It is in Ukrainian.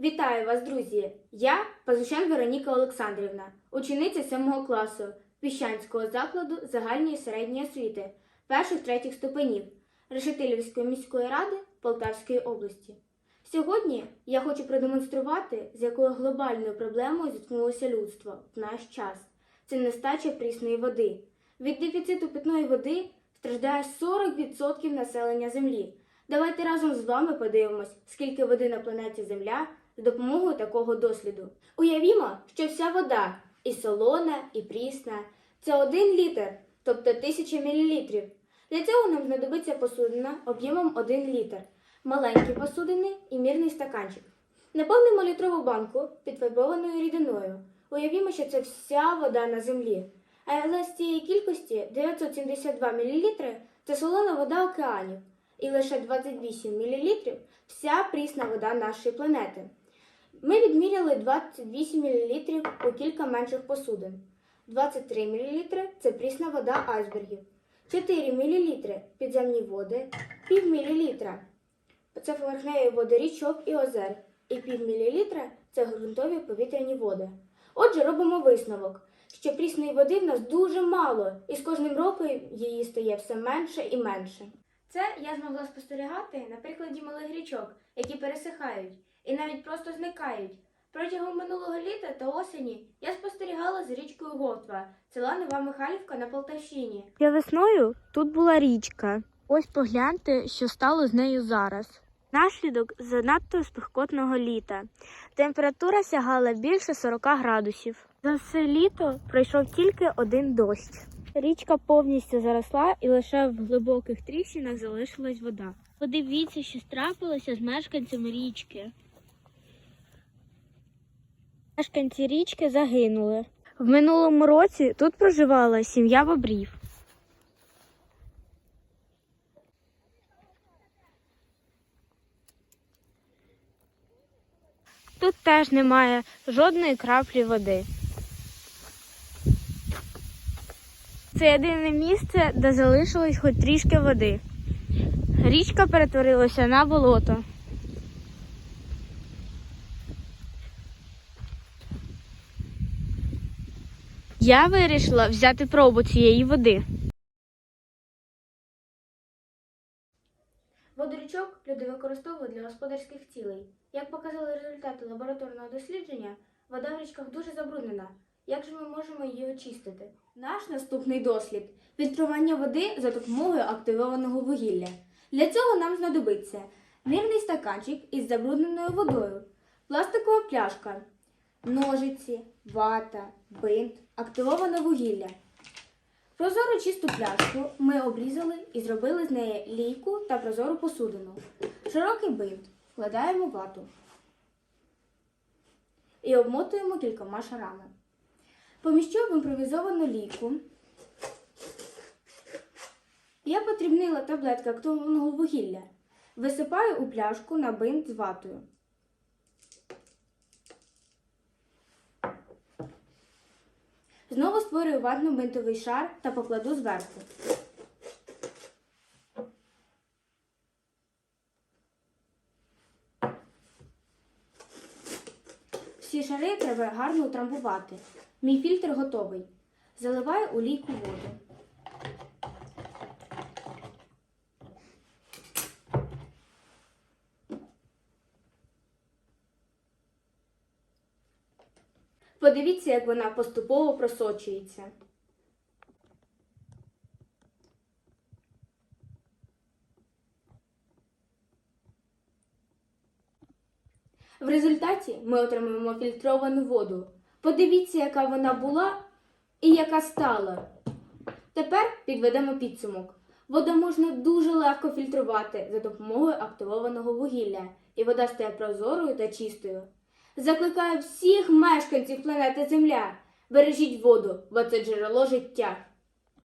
Вітаю вас, друзі! Я Пазучан Вероніка Олександрівна, учениця 7 класу Піщанського закладу загальної середньої освіти перших третіх ступенів Решетилівської міської ради Полтавської області. Сьогодні я хочу продемонструвати, з якою глобальною проблемою зіткнулося людство в наш час. Це нестача прісної води. Від дефіциту питної води страждає 40% населення Землі. Давайте разом з вами подивимось, скільки води на планеті Земля з допомогою такого досліду. Уявімо, що вся вода і солона, і прісна це один літр, тобто тисяча мілілітрів. Для цього нам знадобиться посудина об'ємом 1 літр, маленькі посудини і мірний стаканчик. Наповнимо літрову банку підфарбованою рідиною. Уявімо, що це вся вода на землі. Але з цієї кількості 972 мл це солона вода океанів, і лише 28 мл вся прісна вода нашої планети. Ми відміряли 28 мл у кілька менших посудин. 23 мл це прісна вода айсбергів, 4 мл підземні води, пів мілілітра це поверхневі води річок і озер, і пів мілілітра це ґрунтові повітряні води. Отже, робимо висновок, що прісної води в нас дуже мало, і з кожним роком її стає все менше і менше. Це я змогла спостерігати на прикладі малих річок, які пересихають і навіть просто зникають. Протягом минулого літа та осені я спостерігала за річкою Готва, села Нова Михайлівка на Полтавщині. Я весною тут була річка. Ось погляньте, що стало з нею зараз. Наслідок занадто спекотного літа. Температура сягала більше 40 градусів. За все літо пройшов тільки один дощ. Річка повністю заросла і лише в глибоких тріщинах залишилась вода. Подивіться, що трапилося з мешканцями річки. Мешканці річки загинули. В минулому році тут проживала сім'я бобрів. Тут теж немає жодної краплі води. Це єдине місце, де залишилось хоч трішки води. Річка перетворилася на болото. Я вирішила взяти пробу цієї води. Воду річок люди використовують для господарських цілей. Як показали результати лабораторного дослідження, вода в річках дуже забруднена. Як же ми можемо її очистити? Наш наступний дослід фільтрування води за допомогою активованого вугілля. Для цього нам знадобиться мірний стаканчик із забрудненою водою, пластикова пляшка, ножиці, вата, бинт, активоване вугілля. Прозору чисту пляшку ми обрізали і зробили з неї лійку та прозору посудину. Широкий бинт вкладаємо вату і обмотуємо кількома шарами. Поміщу імпровізовану лійку. Я потрібнила таблетки активованого вугілля. Висипаю у пляшку на бинт з ватою. Знову створюю ватно-бинтовий шар та покладу зверху. Всі шари треба гарно утрамбувати. Мій фільтр готовий. Заливаю у воду. Подивіться, як вона поступово просочується. В результаті ми отримуємо фільтровану воду. Подивіться, яка вона була і яка стала. Тепер підведемо підсумок. Воду можна дуже легко фільтрувати за допомогою активованого вугілля, і вода стає прозорою та чистою. Закликаю всіх мешканців планети Земля. Бережіть воду, бо це джерело життя.